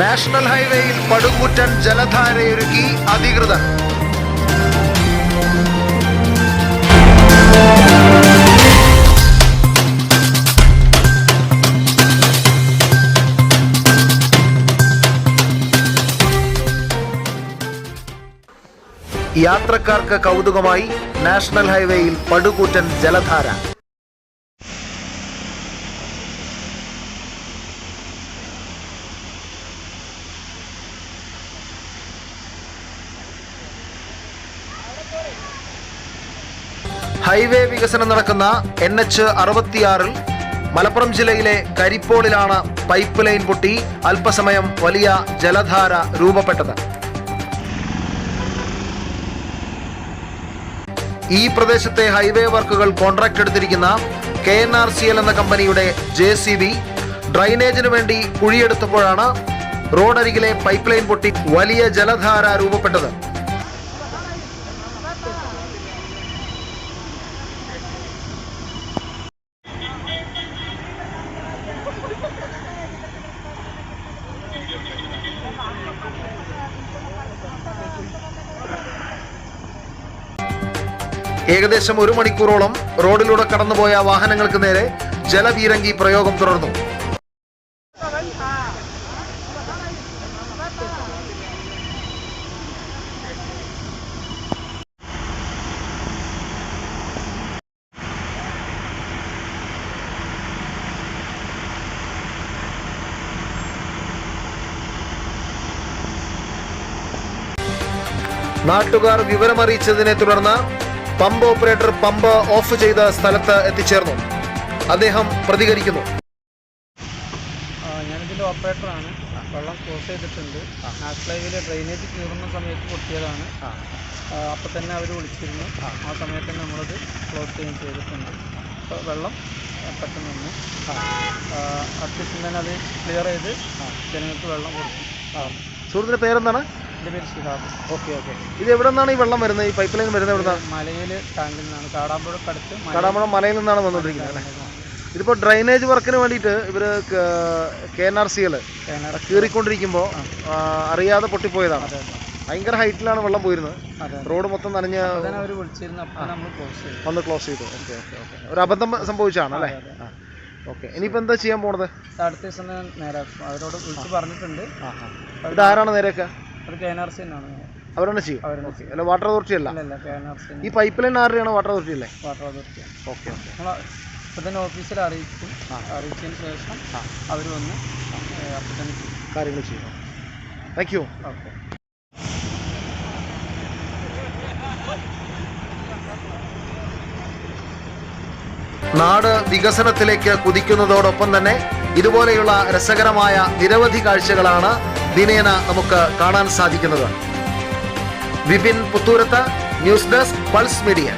National ഹൈവേയിൽ പടുകൂറ്റൻ ജലധാരയൊരുക്കി അധികൃതർ. യാത്രക്കാർക്ക് കൗതുകമായി നാഷണൽ ഹൈവേയിൽ പടുകൂറ്റൻ ജലധാര. ഹൈവേ വികസനം നടക്കുന്ന എൻ എച്ച് അറുപത്തിയാറിൽ മലപ്പുറം ജില്ലയിലെ കരിപ്പോളിലാണ് പൈപ്പ് ലൈൻ പൊട്ടി അല്പസമയം വലിയ ജലധാര രൂപപ്പെട്ടത്. ഈ പ്രദേശത്തെ ഹൈവേ വർക്കുകൾ കോൺട്രാക്ട് എടുത്തിരിക്കുന്ന K N R C L എന്ന കമ്പനിയുടെ ജെ സി ബി ഡ്രൈനേജിന് വേണ്ടി കുഴിയെടുത്തപ്പോഴാണ് റോഡരികിലെ പൈപ്പ് ലൈൻ പൊട്ടി വലിയ ജലധാര രൂപപ്പെട്ടത്. ഏകദേശം ഒരു മണിക്കൂറോളം റോഡിലൂടെ കടന്നുപോയ വാഹനങ്ങൾക്ക് നേരെ ജലപീരങ്കി പ്രയോഗം തുടർന്നു. നാട്ടുകാർ വിവരമറിയിച്ചതിനെ തുടർന്ന് പമ്പ് ഓപ്പറേറ്റർ പമ്പ് ഓഫ് ചെയ്ത സ്ഥലത്ത് എത്തിച്ചേർന്നു. അദ്ദേഹം പ്രതികരിക്കുന്നു. ഞാനിതിന്റെ ഓപ്പറേറ്ററാണ്. വെള്ളം ക്ലോസ് ചെയ്തിട്ടുണ്ട്. ഹൈവേയിൽ ഡ്രെയിനേജ് കീറുന്ന സമയത്ത് പൊട്ടിയതാണ്. അപ്പോൾ തന്നെ അവർ വിളിച്ചിരുന്നു. ആ. സമയത്ത് തന്നെ നമ്മളത് ക്ലോസ് ചെയ്യുകയും ചെയ്തിട്ടുണ്ട്. അപ്പോൾ വെള്ളം പെട്ടെന്ന് വന്നു. അത്യാവശ്യം തന്നെ അത് ക്ലിയർ ചെയ്ത് ജനങ്ങൾക്ക് വെള്ളം കൊടുക്കും സുഹൃത്തിന്റെ പേരെന്താണ്? എന്റെ പേര് ശിഹാബ്. Okay okay. ഇത് എവിടെ നിന്നാണ് ഈ വെള്ളം വരുന്നത്? ഈ പൈപ്പ് ലൈൻ വരുന്നത് എവിടെ നിന്നാണ്? മലയിൽ ടാങ്കിൽ നിന്നാണ്. കാടാമ്പുഴക്ക് അടുത്ത് മലയിൽ. നിന്നാണ് വന്നുകൊണ്ടിരിക്കുന്നത് അല്ലേ? ഇതിപ്പോൾ ഡ്രൈനേജ് വർക്കിന് വേണ്ടിയിട്ട് ഇവർ കെ എൻ ആർ സി കീറിക്കൊണ്ടിരിക്കുമ്പോ കീറിക്കൊണ്ടിരിക്കുമ്പോൾ അറിയാതെ പൊട്ടിപ്പോയതാണ്. ഭയങ്കര ഹൈറ്റിലാണ് വെള്ളം പോയിരുന്നത്. റോഡ് മൊത്തം നനഞ്ഞ് വന്ന് ക്ലോസ് ചെയ്തു. Okay okay okay. ഒരു അബദ്ധം സംഭവിച്ചാണ് അല്ലേ? ഓക്കെ ഇനിയിപ്പോൾ എന്താ ചെയ്യാൻ പോണത്? അടുത്ത ദിവസം നേരെ അവരോട് വിളിച്ച് പറഞ്ഞിട്ടുണ്ട്. ആ ആ. ഇത് ആരാണ് നേരെയൊക്കെ അവരെന്നെ ചെയ്യും? അല്ല വാട്ടർ അതോറിറ്റി അല്ല? ഈ പൈപ്പ് ലൈൻ ആരുടെയാണ് വാട്ടർ അതോറിറ്റി അല്ലേ? വാട്ടർ അതോറിറ്റി ഓക്കെ ഇപ്പം തന്നെ ഓഫീസിൽ അറിയിക്കും അറിയിച്ചതിന് ശേഷം അവർ വന്ന് അപ്പം തന്നെ കാര്യങ്ങൾ ചെയ്യും. Thank you okay. നാട് വികസനത്തിലേക്ക് കുതിക്കുന്നതോടൊപ്പം തന്നെ ഇതുപോലെയുള്ള രസകരമായ നിരവധി കാഴ്ചകളാണ് ദിനേന നമുക്ക് കാണാൻ സാധിക്കുന്നത്. Vipin Puthoorath news desk pulse media.